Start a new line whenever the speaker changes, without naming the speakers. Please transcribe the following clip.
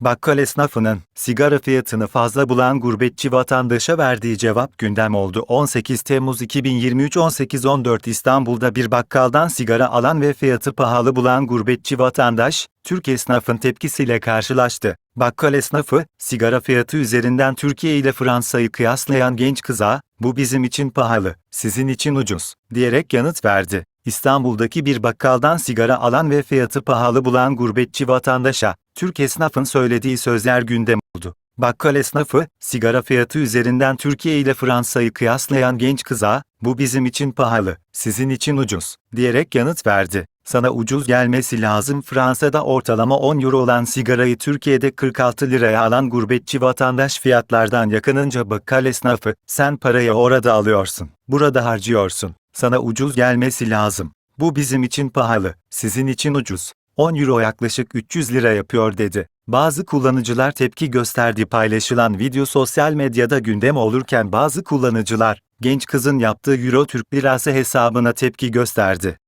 Bakkal esnafının sigara fiyatını fazla bulan gurbetçi vatandaşa verdiği cevap gündem oldu. 18 Temmuz 2023 18.14 İstanbul'da bir bakkaldan sigara alan ve fiyatı pahalı bulan gurbetçi vatandaş, Türk esnafın tepkisiyle karşılaştı. Bakkal esnafı, sigara fiyatı üzerinden Türkiye ile Fransa'yı kıyaslayan genç kıza, bu bizim için pahalı, sizin için ucuz, diyerek yanıt verdi. İstanbul'daki bir bakkaldan sigara alan ve fiyatı pahalı bulan gurbetçi vatandaşa, Türk esnafın söylediği sözler gündem oldu. Bakkal esnafı, sigara fiyatı üzerinden Türkiye ile Fransa'yı kıyaslayan genç kıza, bu bizim için pahalı, sizin için ucuz, diyerek yanıt verdi. Sana ucuz gelmesi lazım Fransa'da ortalama 10 euro olan sigarayı Türkiye'de 46 liraya alan gurbetçi vatandaş fiyatlardan yakınınca bakkal esnafı, sen parayı orada alıyorsun, burada harcıyorsun, sana ucuz gelmesi lazım. Bu bizim için pahalı, sizin için ucuz. 10 euro yaklaşık 300 lira yapıyor dedi. Bazı kullanıcılar tepki gösterdi paylaşılan video sosyal medyada gündem olurken bazı kullanıcılar, genç kızın yaptığı euro Türk lirası hesabına tepki gösterdi.